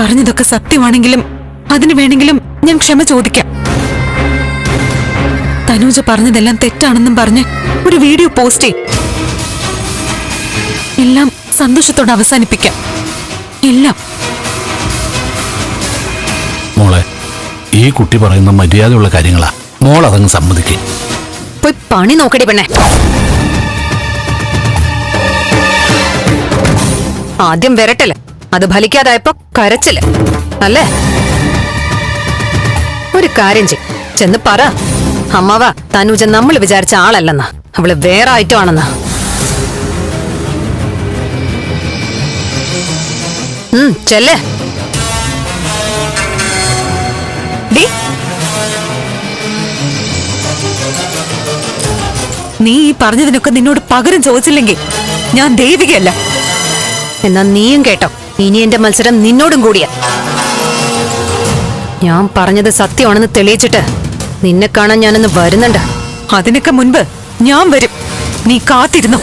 പറഞ്ഞതൊക്കെ സത്യമാണെങ്കിലും അതിനു വേണമെങ്കിലും ഞാൻ ക്ഷമ ചോദിക്കാം. തനൂജ പറഞ്ഞതെല്ലാം തെറ്റാണെന്നും പറഞ്ഞ് ഒരു വീഡിയോ പോസ്റ്റ് ചെയ്യും എല്ലാം സന്തോഷത്തോടെ അവസാനിപ്പിക്കാം. എല്ലാം. മോളെ ഈ കുട്ടി പറയുന്ന മര്യാദയുള്ള കാര്യങ്ങളാ. മോൾ അതങ്ങ് സമ്മതിക്കേ. പോയി പണി നോക്കടി പെണ്ണെ. ആദ്യം വിരട്ടൽ. അത് ഫലിക്കാതായപ്പോ കരച്ചിൽ. അല്ലേ? ഒരു കാര്യം ചെയ്. ചെന്ന് പറ. അമ്മവ തനൂജ നമ്മൾ വിചാരിച്ച ആളല്ലെന്ന. അവൾ വേറെ ആണെന്നാ ഉം ചെല്ലേ. നീ ഈ പറഞ്ഞതിനൊക്കെ നിന്നോട് പകരം ചോദിച്ചില്ലെങ്കിൽ ഞാൻ ദേവികയല്ല. എന്നാ നീയും കേട്ടോ. ഇനി എന്റെ മത്സരം നിന്നോടും കൂടിയാ. ഞാൻ പറഞ്ഞത് സത്യമാണെന്ന് തെളിയിച്ചിട്ട് നിന്നെ കാണാൻ ഞാനൊന്ന് വരുന്നുണ്ട്. അതിനൊക്കെ മുൻപ് ഞാൻ വരും. നീ കാത്തിരുന്നു?